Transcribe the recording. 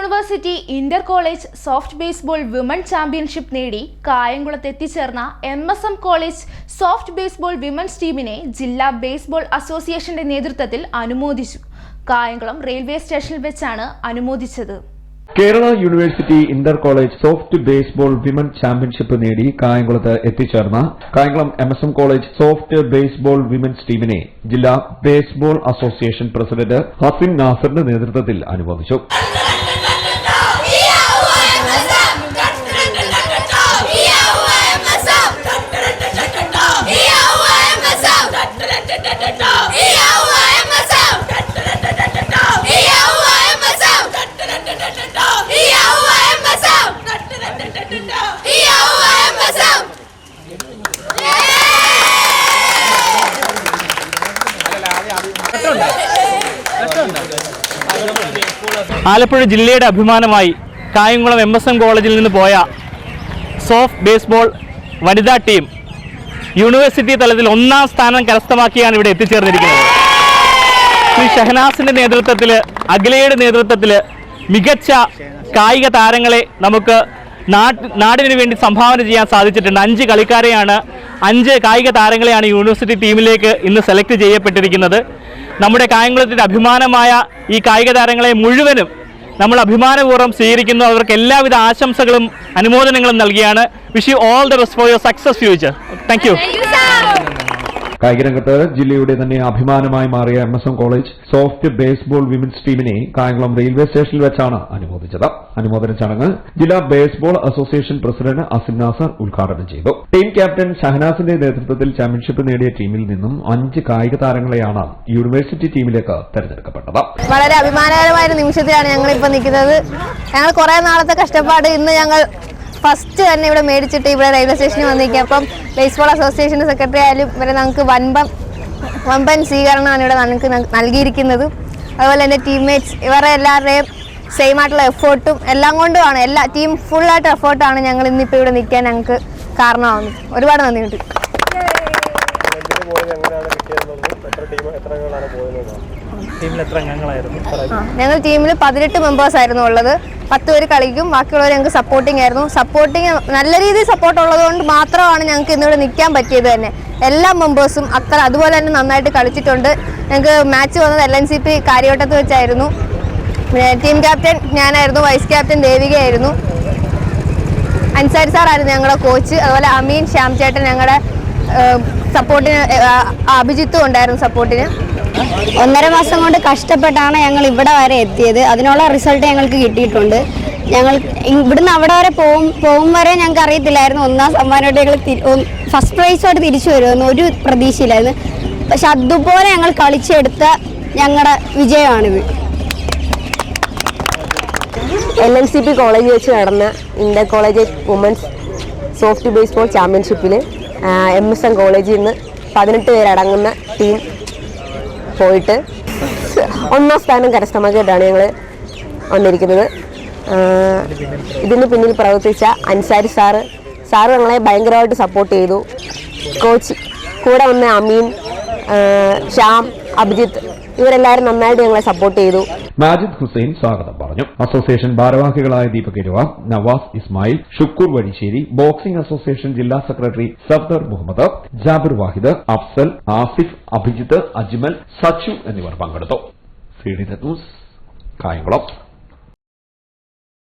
University inter college soft baseball women championship നേടി കായംകുളത്ത് എത്തിച്ചേർന്ന M S M college soft baseball women's ടീമിനെ ജില്ലാ ബേസ്ബോൾ അസോസിയേഷന്റെ നേതൃത്വത്തിൽ അനുമോദിച്ചു. കായംകുളം റെയിൽവേ സ്റ്റേഷനിൽ വെച്ചാണ് അനുമോദിച്ചത്. Kerala university inter college soft baseball women championship നേടി കായംകുളത്ത് എത്തിച്ചേർന്ന Kayamkulam M S M college soft baseball women's ടീമിനെ ജില്ലാ ബേസ്ബോൾ അസോസിയേഷൻ പ്രസിഡന്റ് ഹസിൻ നാസറിന്റെ നേതൃത്വത്തിൽ അനുമോദിച്ചു. ആലപ്പുഴ ജില്ലയുടെ അഭിമാനമായി കായംകുളം എം എസ് എം കോളേജിൽ നിന്ന് പോയ സോഫ്റ്റ് ബേസ്ബോൾ വനിതാ ടീം യൂണിവേഴ്സിറ്റി തലത്തിൽ ഒന്നാം സ്ഥാനം കരസ്ഥമാക്കിയാണ് ഇവിടെ എത്തിച്ചേർന്നിരിക്കുന്നത്. ശ്രീ ഷഹനാസിന്റെ നേതൃത്വത്തിൽ അഖിലയുടെ നേതൃത്വത്തിൽ മികച്ച കായിക താരങ്ങളെ നമുക്ക് നാടിനു വേണ്ടി സംഭാവന ചെയ്യാൻ സാധിച്ചിട്ടുണ്ട്. അഞ്ച് കളിക്കാരെയാണ് അഞ്ച് കായിക താരങ്ങളെയാണ് യൂണിവേഴ്സിറ്റി ടീമിലേക്ക് ഇന്ന് സെലക്ട് ചെയ്യപ്പെട്ടിരിക്കുന്നത്. നമ്മുടെ കായംകുളത്തിന്റെ അഭിമാനമായ ഈ കായിക താരങ്ങളെ മുഴുവനും നമ്മൾ അഭിമാനപൂർവം സ്വീകരിക്കുന്നു. അവർക്ക് എല്ലാവിധ ആശംസകളും അനുമോദനങ്ങളും നൽകിയാണ്. Wish you all the best for your success future thank you കായികരംഗത്ത് ജില്ലയുടെ തന്നെ അഭിമാനമായി മാറിയ M S M college soft baseball women's ടീമിനെ കായംകുളം റെയിൽവേ സ്റ്റേഷനിൽ വെച്ചാണ് അനുമോദിച്ചത്. അനുമോദന ചടങ്ങ് ജില്ലാ baseball association president Asim Nasar ഉദ്ഘാടനം ചെയ്തു. ടീം ക്യാപ്റ്റൻ ഷഹനാസിന്റെ നേതൃത്വത്തിൽ ചാമ്പ്യൻഷിപ്പ് നേടിയ ടീമിൽ നിന്നും അഞ്ച് കായിക താരങ്ങളെയാണ് യൂണിവേഴ്സിറ്റി ടീമിലേക്ക് തെരഞ്ഞെടുക്കപ്പെട്ടത്. വളരെ അഭിമാനകരമായ നിമിഷത്തിലാണ് ഞങ്ങൾ ഇപ്പോൾ നിൽക്കുന്നത്. ഞങ്ങൾ കുറെ നാളത്തെ കഷ്ടപ്പാട് ഇന്ന് ഞങ്ങൾ ഫസ്റ്റ് തന്നെ ഇവിടെ മേടിച്ചിട്ട് ഇവിടെ റെയിൽവേ സ്റ്റേഷനിൽ വന്നിരിക്കുക അപ്പം ബേസ്ബോൾ അസോസിയേഷന്റെ സെക്രട്ടറി ആയാലും ഇവരെ നമുക്ക് വൻപം വമ്പൻ സ്വീകരണമാണ് ഇവിടെ നമുക്ക് നൽ- നൽകിയിരിക്കുന്നത്. അതുപോലെ തന്നെ ടീംമേറ്റ്സ് ഇവരുടെ എല്ലാവരുടെയും സെയിം ആയിട്ടുള്ള എഫേർട്ടും എല്ലാം കൊണ്ടുമാണ്. എല്ലാ ടീം ഫുള്ളായിട്ട് എഫേർട്ടാണ് ഞങ്ങൾ ഇന്നിപ്പോൾ ഇവിടെ നിൽക്കാൻ ഞങ്ങൾക്ക് കാരണമാവുന്നത്. ഒരുപാട് നന്ദി കിട്ടി എത്ര അംഗങ്ങളായിരുന്നു? ഞങ്ങൾ ടീമിൽ പതിനെട്ട് മെമ്പേഴ്സ് ആയിരുന്നു ഉള്ളത്. പത്ത് പേര് കളിക്കും ബാക്കിയുള്ളവർ ഞങ്ങൾക്ക് സപ്പോർട്ടിംഗ് ആയിരുന്നു. സപ്പോർട്ടിങ് നല്ല രീതിയിൽ സപ്പോർട്ട് ഉള്ളതുകൊണ്ട് മാത്രമാണ് ഞങ്ങൾക്ക് ഇന്നിവിടെ നിൽക്കാൻ പറ്റിയത് തന്നെ. എല്ലാ മെമ്പേഴ്സും അത്ര അതുപോലെ തന്നെ നന്നായിട്ട് കളിച്ചിട്ടുണ്ട്. ഞങ്ങൾക്ക് മാച്ച് വന്നത് എൽ എൻ സി പി കാര്യവട്ടത്ത് വെച്ചായിരുന്നു. ടീം ക്യാപ്റ്റൻ ഞാനായിരുന്നു വൈസ് ക്യാപ്റ്റൻ ദേവികയായിരുന്നു അൻസാരി സാറായിരുന്നു ഞങ്ങളുടെ കോച്ച് അതുപോലെ അമീൻ ശ്യാം ചേട്ടൻ ഞങ്ങളുടെ സപ്പോർട്ടിന് അഭിജിത്തും ഉണ്ടായിരുന്നു സപ്പോർട്ടിന് ഒന്നര മാസം കൊണ്ട് കഷ്ടപ്പെട്ടാണ് ഞങ്ങൾ ഇവിടെ വരെ എത്തിയത്. അതിനുള്ള റിസൾട്ട് ഞങ്ങൾക്ക് കിട്ടിയിട്ടുണ്ട്. ഞങ്ങൾ ഇവിടുന്ന് അവിടെ വരെ പോകും പോകും വരെ ഞങ്ങൾക്ക് അറിയത്തില്ലായിരുന്നു. ഒന്നാം സമ്മാനമായിട്ട് ഞങ്ങൾ ഫസ്റ്റ് പ്രൈസോട്ട് തിരിച്ചു വരുമെന്ന് ഒരു പ്രതീക്ഷയില്ലായിരുന്നു. പക്ഷെ അതുപോലെ ഞങ്ങൾ കളിച്ചെടുത്ത ഞങ്ങളുടെ വിജയമാണിത്. L L C P college വെച്ച് നടന്ന inter college women's soft baseball ചാമ്പ്യൻഷിപ്പിൽ എം എസ് എം കോളേജിൽ നിന്ന് പതിനെട്ട് പേരടങ്ങുന്ന ടീം പോയിട്ട് ഒന്നാം സ്ഥാനം കരസ്ഥമാക്കിയിട്ടാണ് ഞങ്ങൾ വന്നിരിക്കുന്നത്. ഇതിന് പിന്നിൽ പ്രവർത്തിച്ച അൻസാരി സാറ്. സാറ് ഞങ്ങളെ ഭയങ്കരമായിട്ട് സപ്പോർട്ട് ചെയ്തു. കോച്ച് കൂടെ വന്ന അമീൻ ശ്യാം അഭിജിത്ത് ഇവരെല്ലാവരും നന്നായിട്ട് ഞങ്ങളെ സപ്പോർട്ട് ചെയ്തു. മാജിദ് ഹുസൈൻ സ്വാഗതം പറഞ്ഞു. അസോസിയേഷൻ ഭാരവാഹികളായ ദീപക് ഇരുവ നവാസ് ഇസ്മായിൽ ഷുക്കൂർ വഴിശ്ശേരി ബോക്സിംഗ് അസോസിയേഷൻ ജില്ലാ സെക്രട്ടറി സഫ്ദർ മുഹമ്മദ് ജാബിർ വാഹിദ് അഫ്സൽ ആസിഫ് അഭിജിത്ത് അജ്മൽ സച്ചു എന്നിവർ പങ്കെടുത്തു. കായംകുളം.